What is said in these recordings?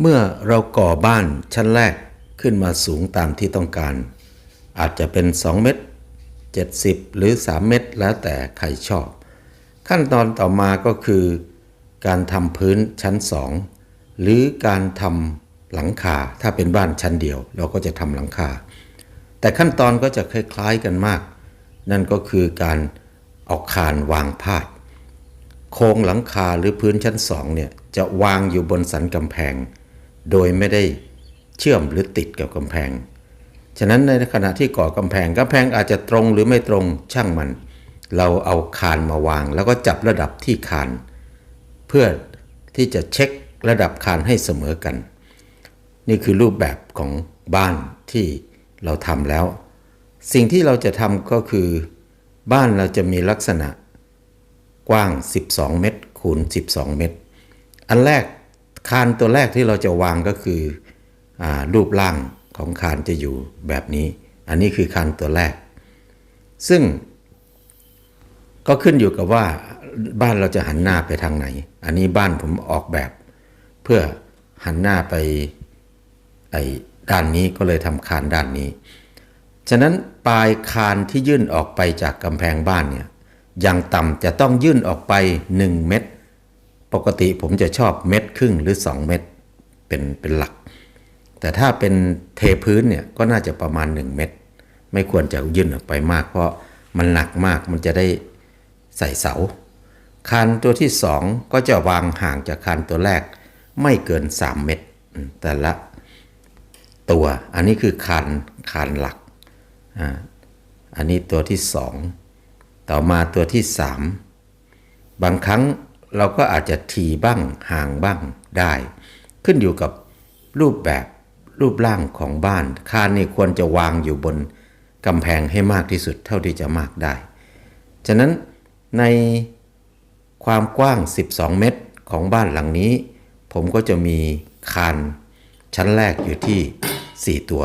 เมื่อเราก่อบ้านชั้นแรกขึ้นมาสูงตามที่ต้องการ อาจจะเป็น 2 เมตร 70 หรือ 3 เมตร แล้วแต่ใครชอบ ขั้นตอนต่อมาก็คือ การทำพื้นชั้น 2 หรือการทำหลังคาถ้าเป็นบ้านชั้นเดียว เราก็จะทำหลังคา แต่ขั้นตอนก็จะคล้ายๆกันมาก นั่นก็คือการเอาคานวางพาด โครงหลังคาหรือพื้นชั้นสองเนี่ยจะวางอยู่บนสันกำแพง โดยไม่ได้เชื่อมหรือติดกับกำแพง ฉะนั้นในขณะที่ก่อกำแพงกำแพงอาจจะตรงหรือไม่ตรงช่างมัน เราเอาคานมาวาง แล้วก็จับระดับที่คาน เพื่อที่จะเช็คระดับคานให้เสมอกัน นี่คือรูปแบบของบ้านที่เราทำแล้ว สิ่งที่เราจะทำก็คือ บ้านเราจะมีลักษณะกว้าง 12 เมตรคูณ 12 เมตร อันแรก คานตัวแรกที่เราจะวางก็คืออรูปร่างของคานจะอยู่แบบนี้ อันนี้คือคานตัวแรก ซึ่งก็ขึ้นอยู่กับว่าบ้านเราจะหันหน้าไปทางไหน อันนี้บ้านผมออกแบบ เพื่อหันหน้าไปไอ้ด้านนี้ก็เลยทำคานด้านนี้ ฉะนั้นปลายคานที่ยื่นออกไปจากกำแพงบ้านเนี่ยอย่างต่ำจะต้องยื่นออกไป 1 เม็ด ปกติผมจะชอบเม็ดครึ่งหรือ 2 เม็ดเป็นเป็นหลัก แต่ถ้าเป็นเทพื้นเนี่ยก็น่าจะประมาณ 1 เม็ดไม่ควรจะยื่นออกไปมาก เพราะมันหนักมากมันจะได้ใส่เสา คานตัวที่ 2 ก็จะวางห่างจากคานตัวแรกไม่เกิน 3 เม็ดแต่ละตัวอันนี้คือคานคานหลักอ่าอันนี้ตัวที่สองต่อมาตัวที่สามบางครั้ง เราก็อาจจะทีบ้างห่างบ้างได้ ขึ้นอยู่กับรูปแบบรูปร่างของบ้าน คานนี่ควรจะวางอยู่บนกำแพงให้มากที่สุดเท่าที่จะมากได้ ฉะนั้นในความกว้าง 12 เมตรของบ้านหลังนี้ ผมก็จะมีคานชั้นแรกอยู่ที่ 4 ตัว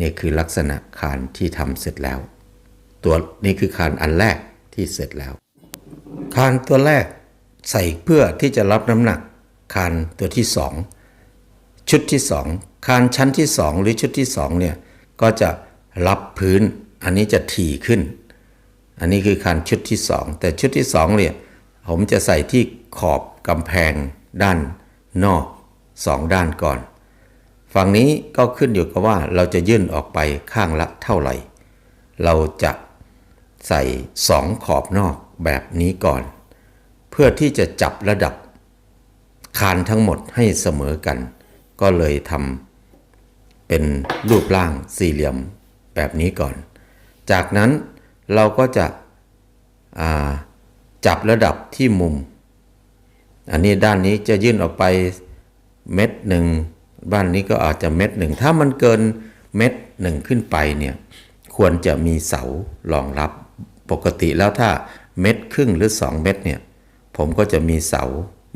นี่คือลักษณะคานที่ทำเสร็จแล้ว ตัวนี้คือคานอันแรกที่เสร็จแล้ว คานตัวแรก ใส่เพื่อที่จะรับน้ำหนักคานตัวที่สองชุดที่สองคานชั้นที่สองหรือชุดที่สองเนี่ยก็จะรับพื้นอันนี้จะถี่ขึ้น อันนี้คือคานชุดที่สองแต่ชุดที่สองเนี่ยผมจะใส่ที่ขอบกำแพงด้านนอกสองด้านก่อน ฝั่งนี้ก็ขึ้นอยู่กับว่าเราจะยื่นออกไปข้างละเท่าไหร่ เราจะใส่สองขอบนอกแบบนี้ก่อน เพื่อที่จะจับระดับคานทั้งหมดให้เสมอกัน ก็เลยทำเป็นรูปร่างสี่เหลี่ยมแบบนี้ก่อน จากนั้นเราก็จะจับระดับที่มุม อันนี้ด้านนี้จะยื่นออกไปเม็ดหนึ่งบ้านนี้ก็อาจจะเม็ดหนึ่ง ถ้ามันเกินเม็ดหนึ่งขึ้นไปเนี่ยควรจะมีเสารองรับปกติแล้วถ้าเม็ดครึ่งหรือ 2 เม็ดเนี่ย ผมก็จะมีเสา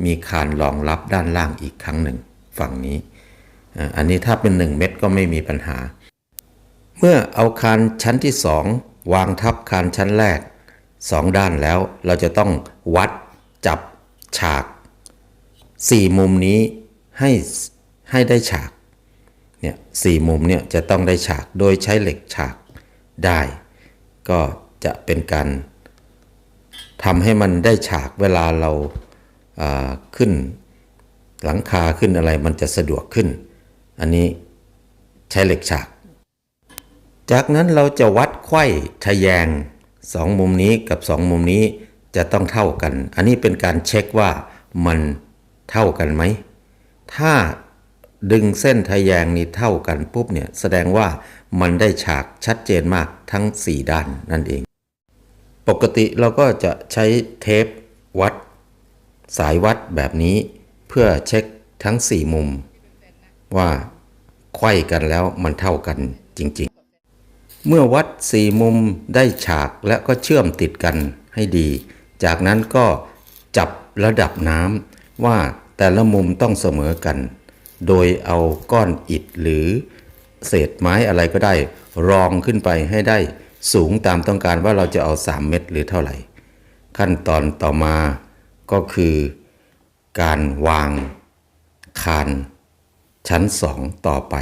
มีคานรองรับด้านล่างอีกครั้งหนึ่ง ฝั่งนี้ อันนี้ถ้าเป็น 1 เม็ดก็ไม่มีปัญหา เมื่อเอาคานชั้นที่ 2 วางทับคานชั้นแรก 2 ด้านแล้วเราจะต้องวัดจับฉาก 4 มุมนี้ให้ให้ได้ฉากเนี่ยสี่มุมเนี่ยจะต้องได้ฉากโดยใช้เหล็กฉากได้ ก็จะเป็นการ ทำให้มันได้ฉากเวลาเราาขึ้นหลังคาขึ้นอะไรมันจะสะดวกขึ้น อันนี้ใช้เหล็กฉาก จากนั้นเราจะวัดไขว้ทะแยงสองมุมนี้กับสองมุมนี้จะต้องเท่ากัน อันนี้เป็นการเช็คว่ามันเท่ากันไหม ถ้าดึงเส้นทะแยงนี้เท่ากันปุ๊บเนี่ยแสดงว่ามันได้ฉากชัดเจนมากทั้ง 4 ด้านนั่นเอง ปกติเราก็จะใช้เทปวัด สายวัดแบบนี้เพื่อเช็คทั้ง 4 มุม ว่าไขว้กันแล้วมันเท่ากันจริงๆ เมื่อวัด 4 มุมได้ฉากและก็เชื่อมติดกันให้ดี จากนั้นก็จับระดับน้ำว่าแต่ละมุมต้องเสมอกัน โดยเอาก้อนอิฐหรือเศษไม้อะไรก็ได้ รองขึ้นไปให้ได้ สูงตามต้องการว่าเราจะเอา 3 เม็ดหรือเท่าไหร่ ขั้นตอนต่อมาก็คือการวางคานชั้นสองต่อไป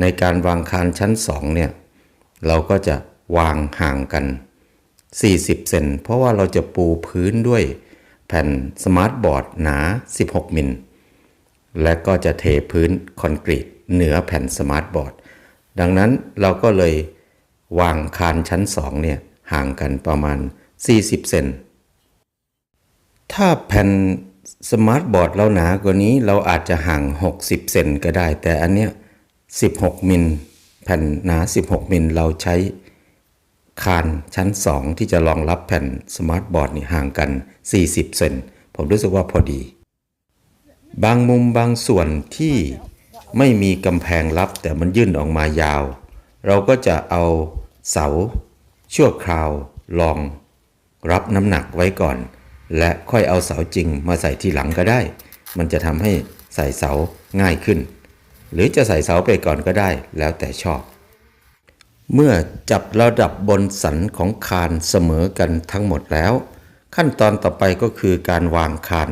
ในการวางคานชั้นสองเนี่ยเราก็จะวางห่างกัน 40 เซนเพราะว่าเราจะปูพื้นด้วยแผ่นสมาร์ทบอร์ดหนา 16 มิล และก็จะเทพื้นคอนกรีตเหนือแผ่นสมาร์ทบอร์ด ดังนั้นเราก็เลย วางคานชั้น2เนี่ยห่างกันประมาณ 40 เซน ถ้าแผ่นสมาร์ทบอร์ดเราหนากว่านี้เราอาจจะห่าง 60 เซนก็ได้ แต่อันเนี้ย 16 มิล แผ่นหนา 16 มิลเราใช้คานชั้น 2 ที่จะรองรับแผ่นสมาร์ทบอร์ดนี่ห่างกัน 40 เซน ผมรู้สึกว่าพอดี บางมุมบางส่วนที่ไม่มีกำแพงรับแต่มันยื่นออกมายาว เราก็จะเอาเสา ชั่วคราวรอง รับน้ำหนักไว้ก่อน และค่อยเอาเสาจริงมาใส่ทีหลังก็ได้ มันจะทำให้ใส่เสาง่ายขึ้น หรือจะใส่เสาไปก่อนก็ได้แล้วแต่ชอบ เมื่อจับระดับบนสันของคานเสมอกันทั้งหมดแล้ว ขั้นตอนต่อไปก็คือการวางคาน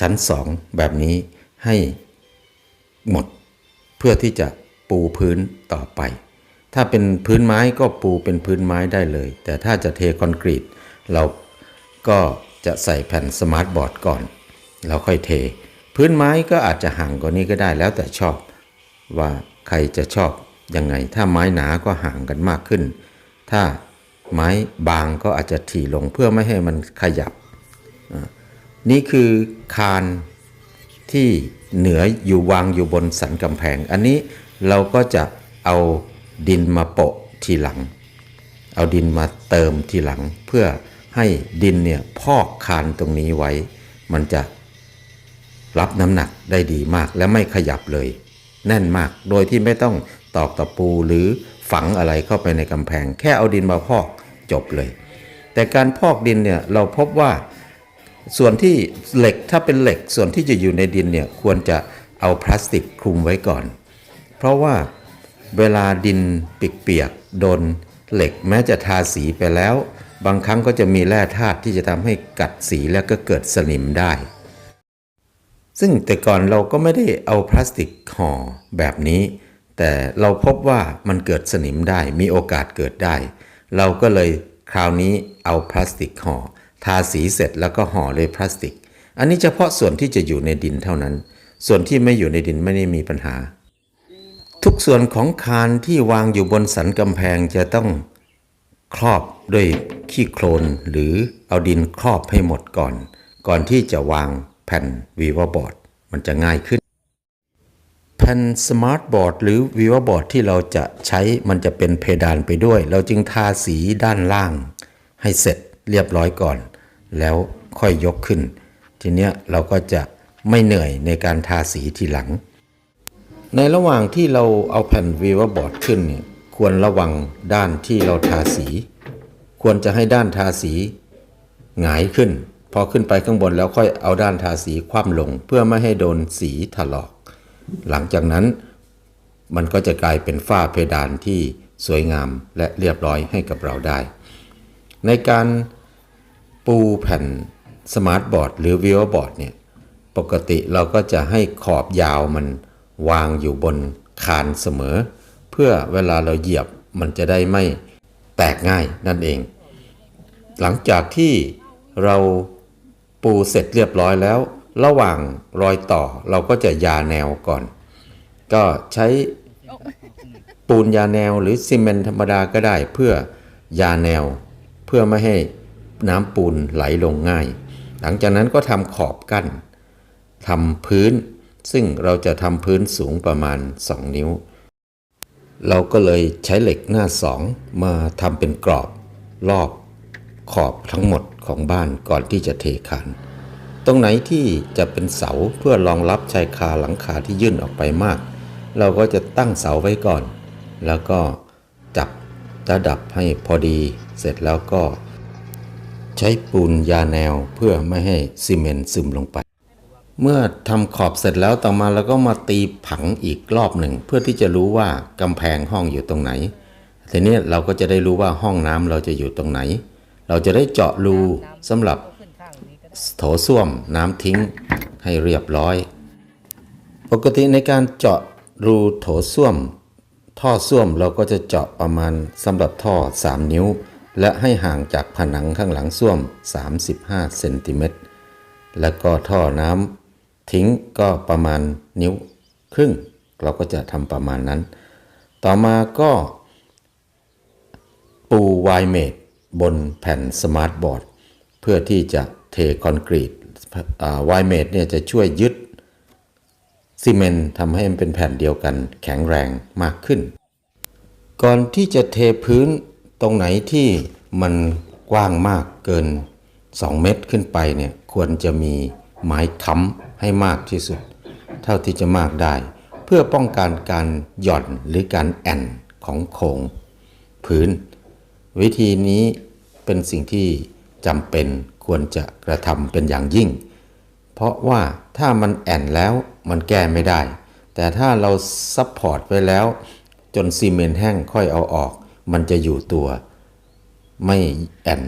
ชั้นสองแบบนี้ให้หมด เพื่อที่จะปูพื้นต่อไป ถ้าเป็นพื้นไม้ก็ปูเป็นพื้นไม้ได้เลย แต่ถ้าจะเทคอนกรีต เราก็จะใส่แผ่นสมาร์ทบอร์ดก่อนแล้วค่อยเท พื้นไม้ก็อาจจะห่างกว่านี้ก็ได้แล้วแต่ชอบ ว่าใครจะชอบยังไง ถ้าไม้หนาก็ห่างกันมากขึ้น ถ้าไม้บางก็อาจจะถี่ลงเพื่อไม่ให้มันขยับอ่านี่คือคานที่เหนืออยู่วางอยู่บนสันกำแพง อันนี้เราก็จะเอา ดินมาโปะทีหลัง เอาดินมาเติมทีหลัง เพื่อให้ดินเนี่ยพอกคานตรงนี้ไว้ มันจะรับน้ำหนักได้ดีมากและไม่ขยับเลย แน่นมากโดยที่ไม่ต้องตอกตะปูหรือฝังอะไรเข้าไปในกำแพง แค่เอาดินมาพอกจบเลย แต่การพอกดินเนี่ยเราพบว่าส่วนที่เหล็กถ้าเป็นเหล็กส่วนที่จะอยู่ในดินเนี่ยควรจะเอาพลาสติกคลุมไว้ก่อน เพราะว่า เวลาดินเปียกๆโดนเหล็กแม้จะทาสีไปแล้ว บางครั้งก็จะมีแร่ธาตุที่จะทำให้กัดสีแล้วก็เกิดสนิมได้ ซึ่งแต่ก่อนเราก็ไม่ได้เอาพลาสติกห่อแบบนี้ แต่เราพบว่ามันเกิดสนิมได้มีโอกาสเกิดได้ เราก็เลยคราวนี้เอาพลาสติกห่อทาสีเสร็จแล้วก็ห่อเลยพลาสติก อันนี้เฉพาะส่วนที่จะอยู่ในดินเท่านั้น ส่วนที่ไม่อยู่ในดินไม่ได้มีปัญหา ทุกส่วนของคานที่วางอยู่บนสันกำแพงจะต้องครอบด้วยขี้โคลนหรือเอาดินครอบให้หมดก่อน ก่อนที่จะวางแผ่นวีวบอร์ดมันจะง่ายขึ้น แผ่นสมาร์ทบอร์ดหรือวีวบอร์ดที่เราจะใช้มันจะเป็นเพดานไปด้วย เราจึงทาสีด้านล่าง ให้เสร็จเรียบร้อยก่อน แล้วค่อยยกขึ้น ทีเนี้ยเราก็จะไม่เหนื่อยในการทาสีทีหลัง ในระหว่างที่เราเอาแผ่นวีวบอร์ดขึ้นเนี่ยควรระวังด้านที่เราทาสี ควรจะให้ด้านทาสีหงายขึ้น พอขึ้นไปข้างบนแล้วค่อยเอาด้านทาสีคว่ำลง เพื่อไม่ให้โดนสีถลอก หลังจากนั้นมันก็จะกลายเป็นฝ้าเพดานที่สวยงามและเรียบร้อยให้กับเราได้ ในการปูแผ่นสมาร์ทบอร์ดหรือวิวบอร์ดเนี่ยปกติเราก็จะให้ขอบยาวมัน วางอยู่บนคานเสมอ เพื่อเวลาเราเหยียบมันจะได้ไม่แตกง่ายนั่นเอง หลังจากที่เราปูเสร็จเรียบร้อยแล้ว ระหว่างรอยต่อเราก็จะยาแนวก่อน ก็ใช้ปูนยาแนวหรือซีเมนต์ธรรมดาก็ได้เพื่อยาแนว เพื่อไม่ให้น้ำปูนไหลลงง่าย หลังจากนั้นก็ทำขอบกั้นทำพื้น ซึ่งเราจะทำพื้นสูงประมาณ 2 นิ้ว เราก็เลยใช้เหล็กหน้าสองมาทำเป็นกรอบรอบขอบทั้งหมดของบ้านก่อนที่จะเทคานตรงไหนที่จะเป็นเสาเพื่อรองรับชายคาหลังคาที่ยื่นออกไปมาก เราก็จะตั้งเสาไว้ก่อน แล้วก็จับระดับให้พอดี เสร็จแล้วก็ ใช้ปูนยาแนวเพื่อไม่ให้ซีเมนต์ซึมลงไป เมื่อทำขอบเสร็จแล้วต่อมาเราก็มาตีผังอีกรอบหนึ่ง เพื่อที่จะรู้ว่ากำแพงห้องอยู่ตรงไหน ทีนี้เราก็จะได้รู้ว่าห้องน้ำเราจะอยู่ตรงไหน เราจะได้เจาะรูสำหรับโถส้วมน้ำทิ้งให้เรียบร้อย ปกติในการเจาะรูโถส้วม ท่อส้วมเราก็จะเจาะประมาณสำหรับท่อ 3 นิ้ว และให้ห่างจากผนังข้างหลังส้วม 35เซนติเมตรแล้วก็ท่อน้ำ ทิ้งก็ประมาณนิ้วครึ่ง เราก็จะทำประมาณนั้น ต่อมาก็ ปูไวเมดบนแผ่นสมาร์ทบอร์ด เพื่อที่จะเทคอนกรีตไวเมดเนี่ยจะช่วยยึดซีเมนต์ทำให้มันเป็นแผ่นเดียวกันแข็งแรงมากขึ้น ก่อนที่จะเทพื้นตรงไหนที่มันกว้างมากเกิน 2 เมตรขึ้นไปเนี่ยควรจะมี ไม้ค้ำให้มากที่สุด เท่าที่จะมากได้ เพื่อป้องกันการหย่อนหรือการแอนของโครงพื้นวิธีนี้เป็นสิ่งที่จำเป็นควรจะกระทำเป็นอย่างยิ่ง เพราะว่าถ้ามันแอนแล้วมันแก้ไม่ได้ แต่ถ้าเราซับพอร์ตไว้แล้ว จนซีเมนต์แห้งค่อยเอาออก มันจะอยู่ตัว ไม่แอน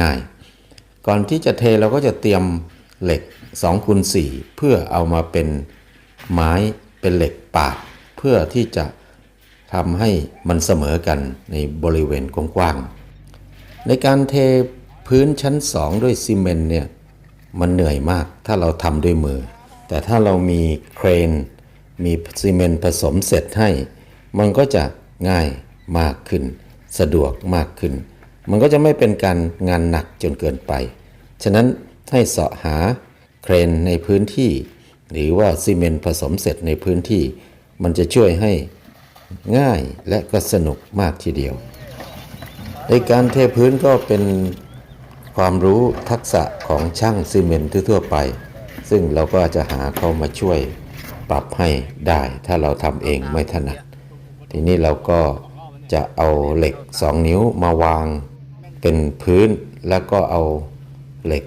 ง่าย ๆ ก่อนที่จะเทเราก็จะเตรียมเหล็ก 2คูณ4เพื่อเอามาเป็นไม้เป็นเหล็กปาด เพื่อที่จะทำให้มันเสมอกันในบริเวณกว้างๆในการเทพื้นชั้น2ด้วยซีเมนต์เนี่ยมันเหนื่อยมากถ้าเราทำด้วยมือ แต่ถ้าเรามีเครน มีซีเมนต์ผสมเสร็จให้ มันก็จะง่ายมากขึ้น สะดวกมากขึ้น มันก็จะไม่เป็นการงานหนักจนเกินไป ฉะนั้นให้เสาะหา เครนในพื้นที่ หรือว่าซีเมนต์ผสมเสร็จในพื้นที่ มันจะช่วยให้ง่ายและก็สนุกมากทีเดียว ในการเทพื้นก็เป็นความรู้ทักษะของช่างซีเมนต์ทั่วไป ซึ่งเราก็จะหาเขามาช่วยปรับให้ได้ ถ้าเราทำเองไม่ถนัด ทีนี้เราก็จะเอาเหล็ก 2 นิ้วมาวางเป็นพื้นแล้วก็เอาเหล็ก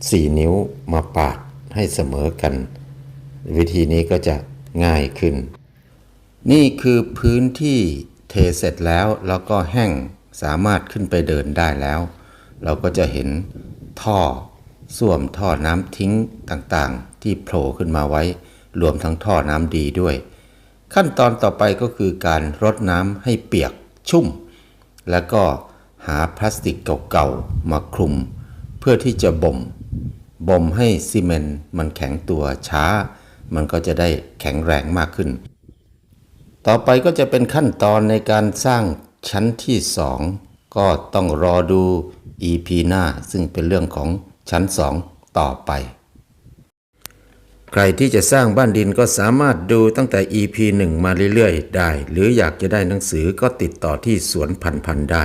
4นิ้วมาปาดให้เสมอกัน วิธีนี้ก็จะง่ายขึ้น นี่คือพื้นที่เทเสร็จแล้วแล้วก็แห้งสามารถขึ้นไปเดินได้แล้ว เราก็จะเห็นท่อส้วมท่อน้ำทิ้งต่างๆ ที่โผล่ขึ้นมาไว้ รวมทั้งท่อน้ำดีด้วย ขั้นตอนต่อไปก็คือการรดน้ำให้เปียกชุ่ม แล้วก็หาพลาสติกเก่าๆมาคลุม เพื่อที่จะบ่ม บ่มให้ซีเมนต์มันแข็งตัวช้า มันก็จะได้แข็งแรงมากขึ้น ต่อไปก็จะเป็นขั้นตอนในการสร้างชั้นที่2ก็ต้องรอดู EP หน้าซึ่งเป็นเรื่องของชั้น2ต่อไป ใครที่จะสร้างบ้านดินก็สามารถดูตั้งแต่ EP 1 มาเรื่อยๆ ได้ หรืออยากจะได้หนังสือก็ติดต่อที่สวนพันพันได้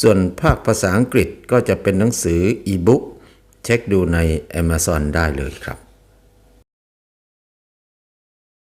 ส่วนภาคภาษาอังกฤษก็จะเป็นหนังสืออีบุ๊ก เช็คดูใน Amazon ได้เลยครับ